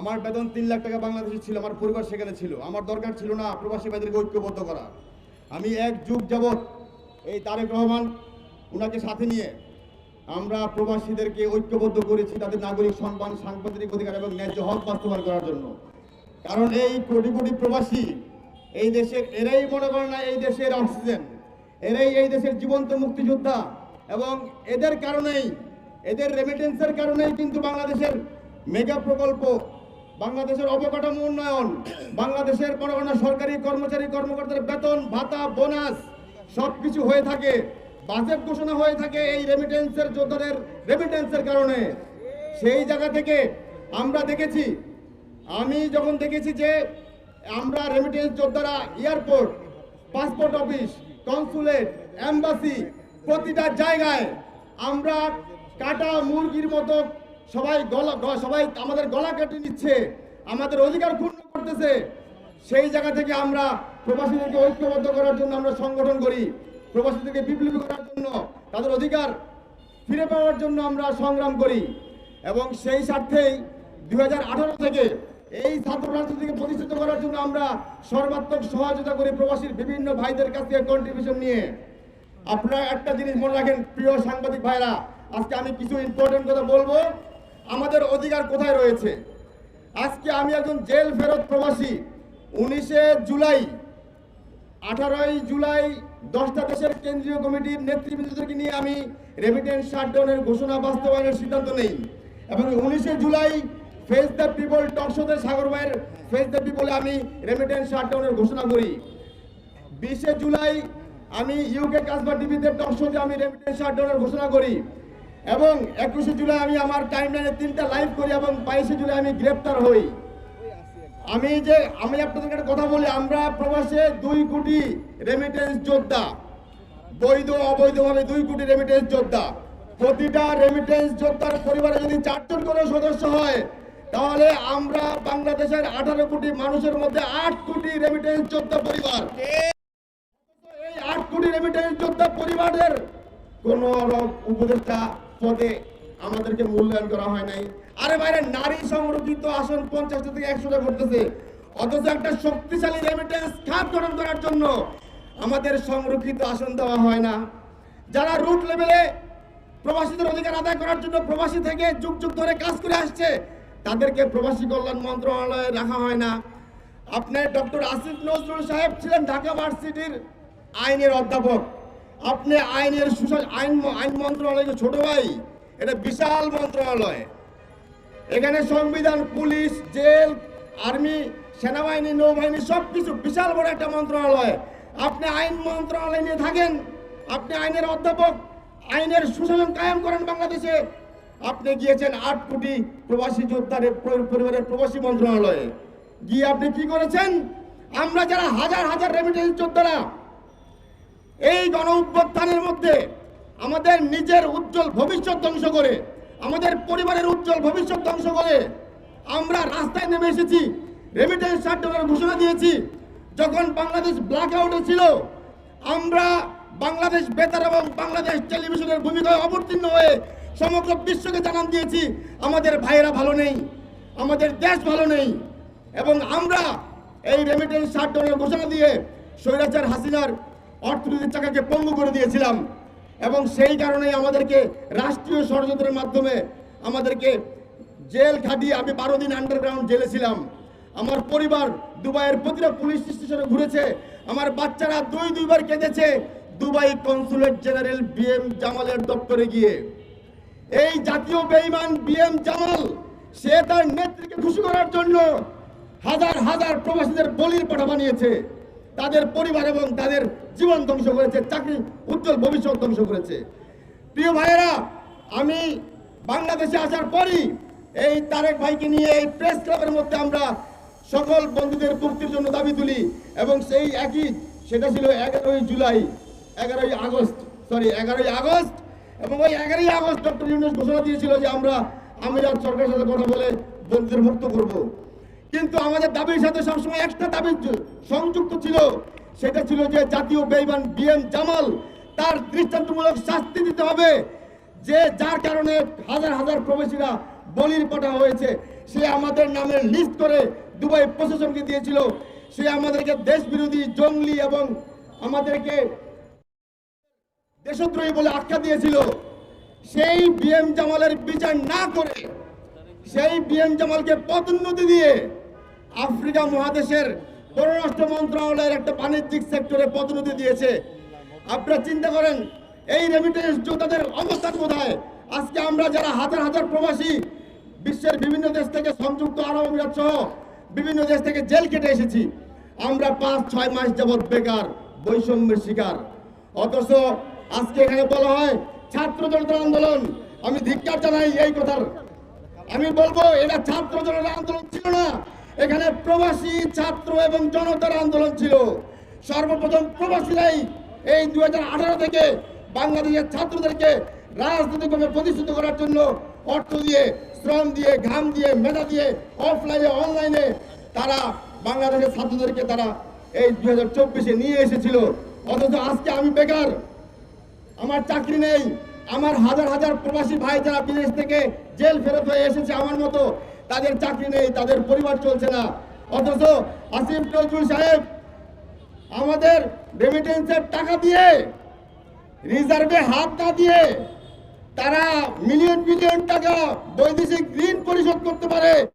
আমার বেতন তিন লাখ টাকা বাংলাদেশে ছিল, আমার পরিবার সেখানে ছিল। আমার দরকার ছিল না প্রবাসী ভাইদেরকে ঐক্যবদ্ধ করা। আমি এক যুগ যাবৎ এই তারেক রহমান ওনাকে সাথে নিয়ে আমরা প্রবাসীদেরকে ঐক্যবদ্ধ করেছি তাদের নাগরিক সম্মান, সাংবাদিক অধিকার এবং ন্যায্য হক বাস্তবায়ন করার জন্য। কারণ এই কোটি কোটি প্রবাসী এই দেশের, এরাই মনে করে না এই দেশের অক্সিজেন, এরাই এই দেশের জীবন্ত মুক্তিযোদ্ধা এবং এদের কারণেই, এদের রেমিটেন্সের কারণেই কিন্তু বাংলাদেশের মেগা প্রকল্প বাংলাদেশের অবকাঠামো উন্নয়ন, বাংলাদেশের বড় সরকারি কর্মচারী কর্মকর্তার বেতন, ভাতা, বোনাস সব কিছু হয়ে থাকে। বাজেট ঘোষণা হয়ে থাকে এই রেমিটেন্সের যোদ্ধাদের রেমিটেন্সের কারণে। সেই জায়গা থেকে আমরা দেখেছি, আমি যখন দেখেছি যে আমরা রেমিটেন্স যোদ্ধারা airport passport office consulate embassy প্রতিটা জায়গায় আমরা কাটা মুরগির মতো সবাই গলা সবাই আমাদের গলা কেটে নিচ্ছে, আমাদের অধিকার পূর্ণ করতেছে। সেই জায়গা থেকে আমরা প্রবাসীদেরকে ঐক্যবদ্ধ করার জন্য আমরা সংগঠন করি প্রবাসীদেরকে বিপ্লবী করার জন্য, তাদের অধিকার ফিরে পাওয়ার জন্য আমরা সংগ্রাম করি। এবং সেই স্বার্থেই দু হাজার আঠারো থেকে এই ছাত্র রাজনীতিকে প্রতিষ্ঠিত করার জন্য আমরা সর্বাত্মক সহযোগিতা করি প্রবাসীর বিভিন্ন ভাইদের কাছ থেকে কন্ট্রিবিউশন নিয়ে। আপনারা একটা জিনিস মনে রাখেন, প্রিয় সাংবাদিক ভাইরা, আজকে আমি কিছু ইম্পর্টেন্ট কথা বলব। আমাদের অধিকার কোথায় রয়েছে? আজকে আমি একজন জেল ফেরত প্রবাসী। উনিশে জুলাই, আঠারোই জুলাই দশটা দেশের কেন্দ্রীয় কমিটির নেতৃবৃন্দদেরকে নিয়ে আমি রেমিটেন্স শাটডাউনের ঘোষণা বাস্তবায়নের সিদ্ধান্ত নেই। এবং উনিশে জুলাই ফেস দ্য পিপল টকশোতে সাগর ভাইয়ের ফেস দ্য পিপলে আমি রেমিটেন্স শাটডাউনের ঘোষণা করি। বিশে জুলাই আমি ইউকে কাসবা টিভিতে টকশোতে আমি রেমিটেন্স শাটডাউনের ঘোষণা করি। এবং একুশে জুলাই আমি আমার টাইমলাইনে তিনটা লাইভ করি এবং বাইশে জুলাই আমি গ্রেপ্তার হই। আমি যে, আমি আপনাদের একটা কথা বলি, আমরা প্রবাসে দুই কোটি রেমিটেন্স যোদ্ধা। বৈধ অবৈধভাবে দুই কোটি রেমিটেন্স যোদ্ধা। প্রতিটা রেমিটেন্স যোদ্ধার পরিবারে যদি চারজন করে সদস্য হয়, তাহলে আমরা বাংলাদেশের আঠারো কোটি মানুষের মধ্যে আট কোটি রেমিটেন্স যোদ্ধা পরিবার। এই আট কোটি রেমিটেন্স যোদ্ধা পরিবারের কোন উপদেষ্টা পদে আমাদেরকে মূল্যায়ন করা হয় নাই। আরে বাইরে, নারী সংরক্ষিত আসন পঞ্চাশটা থেকে একশোটা করতেছে। অথচ একটা শক্তিশালী রেমিটেন্স খাত গঠন করার জন্য আমাদের সংরক্ষিত আসন দেওয়া হয় না। যারা রুট লেভেলে প্রবাসীদের অধিকার আদায় করার জন্য প্রবাসী থেকে যুগ যুগ ধরে কাজ করে আসছে, তাদেরকে প্রবাসী কল্যাণ মন্ত্রণালয়ে রাখা হয় না। আপনার ডক্টর আসিফ নজরুল সাহেব ছিলেন ঢাকা ভার্সিটির আইনের অধ্যাপক। আপনি আইনের সুশাসন, আইন আইন মন্ত্রণালয়ের ছোট ভাই, এটা বিশাল মন্ত্রণালয়। এখানে সংবিধান, পুলিশ, জেল, আর্মি, সেনাবাহিনী, নৌবাহিনী সব কিছু বিশাল বড় একটা মন্ত্রণালয়। আপনি আইন মন্ত্রণালয় নিয়ে থাকেন, আপনি আইনের অধ্যাপক, আইনের সুশাসন কায়েম করেন বাংলাদেশে। আপনি গিয়েছেন আট কোটি প্রবাসী যোদ্ধার পরিবারের প্রবাসী মন্ত্রণালয়ে। গিয়ে আপনি কি করেছেন? আমরা যারা হাজার হাজার রেমিটেন্স যোদ্ধারা এই গণ অভ্যুত্থানের মধ্যে আমাদের নিজের উজ্জ্বল ভবিষ্যৎ ধ্বংস করে, আমাদের পরিবারের উজ্জ্বল ভবিষ্যৎ ধ্বংস করে, আমরা রাস্তায় নেমে এসেছি রেমিটেন্স শাটডাউনের ঘোষণা দিয়েছি, যখন বাংলাদেশ ব্ল্যাক আউটে ছিল, আমরা বাংলাদেশ বেতার এবং বাংলাদেশ টেলিভিশনের ভূমিকায় অবতীর্ণ হয়ে সমগ্র বিশ্বকে জানান দিয়েছি, আমাদের ভাইয়েরা ভালো নেই, আমাদের দেশ ভালো নেই, এবং আমরা এই রেমিটেন্স শাটডাউনের ঘোষণা দিয়ে স্বৈরাচার হাসিনার অর্থনীতির চাকাকে পঙ্গু করে দিয়েছিলাম। এবং সেই কারণেই আমাদেরকে রাষ্ট্রীয় ষড়যন্ত্রের মাধ্যমে আমাদেরকে জেল খাটিয়ে আমি বারো দিন আন্ডারগ্রাউন্ড জেলে ছিলাম। আমার পরিবার দুবাইয়ের প্রতিটা পুলিশ স্টেশনে ঘুরেছে। আমার বাচ্চারা দুই দুইবার কেঁদেছে দুবাই কনসুলেট জেনারেল বিএম জামালের দপ্তরে গিয়ে। এই জাতীয় বেঈমান বিএম জামাল, সে তার নেত্রীকে খুশি করার জন্য হাজার হাজার প্রবাসীদের বলির পাঠা বানিয়েছে। তাদের পরিবার এবং তাদের জীবন ধ্বংস করেছে, চাকরি, উজ্জ্বল ভবিষ্যৎ ধ্বংস করেছে। প্রিয় ভাইয়েরা, আমি বাংলাদেশে আসার পরই এই তারেক ভাইকে নিয়ে এই প্রেস ক্লাবের মধ্যে আমরা সকল বন্ধুদের মুক্তির জন্য দাবি তুলি এবং সেই একই, সেটা ছিল এগারোই জুলাই, এগারোই আগস্ট সরি এগারোই আগস্ট এবং ওই এগারোই আগস্ট ডক্টর ইউনুস ঘোষণা দিয়েছিল যে আমরা আমিরাত সরকারের সাথে কথা বলে বন্ধুদের মুক্ত করব। কিন্তু আমাদের দাবির সাথে সবসময় একটা দাবি সংযুক্ত ছিল, সেটা ছিল যে জাতীয় বেইমান বিএম জামাল, তার দৃষ্টান্তমূলক শাস্তি দিতে হবে, যে যার কারণে হাজার হাজার প্রবাসীরা বলির পাঠা হয়েছে। সে আমাদের নামের লিস্ট করে দুবাই প্রশাসনকে দিয়েছিল। সে আমাদেরকে দেশ বিরোধী জঙ্গলি এবং আমাদেরকে দেশদ্রোহী বলে আখ্যা দিয়েছিল। সেই বিএম জামালের বিচার না করে, সেই বিএম জামালকে পদোন্নতি দিয়ে আফ্রিকা মহাদেশের পররাষ্ট্র মন্ত্রণালয়ের একটা বাণিজ্যিক সেক্টরে পদোন্নতি দিয়েছে। আপনারা চিন্তা করেন, এই রেমিটেন্স যোদ্ধাদের অবস্থান কোথায়? আজকে আমরা যারা হাজার হাজার প্রবাসী, বিশ্বের বিভিন্ন দেশ থেকে সংযুক্ত আরব আমিরাত সহ বিভিন্ন দেশ থেকে জেল কেটে এসেছি। আমরা পাঁচ, ছয় মাস যাবৎ বেকার, বৈষম্যের শিকার। অথচ আজকে এখানে বলা হয়, ছাত্র জনতার আন্দোলন। আমি ধিক্কার জানাই এই কথার। আমি বলব, এটা ছাত্র জনতার আন্দোলন ছিল না। এখানে প্রবাসী, ছাত্র এবং জনতার আন্দোলন ছিল। সর্বপ্রথম প্রবাসীরাই এই দু হাজার আঠারো থেকে বাংলাদেশের ছাত্রদেরকে রাজনৈতিকভাবে প্রতিষ্ঠিত করার জন্য অর্থ দিয়ে, শ্রম দিয়ে, ঘাম দিয়ে, মেধা দিয়ে অফলাইনে অনলাইনে তারা বাংলাদেশের ছাত্রদেরকে তারা এই দু হাজার নিয়ে এসেছিল। অথচ আজকে আমি বেকার, আমার চাকরি নেই, আমার হাজার হাজার প্রবাসী ভাই যারা বিদেশ থেকে জেল ফেরত হয়ে এসেছে আমার মতো তাদের চাকরি নেই, তাদের পরিবার চলছে না। অথচ আসিফ নজরুল সাহেব আমাদের রেমিটেন্সের টাকা দিয়ে রিজার্ভে হাত না দিয়ে তারা মিলিয়ন মিলিয়ন টাকা বৈদেশিক ঋণ পরিশোধ করতে পারে।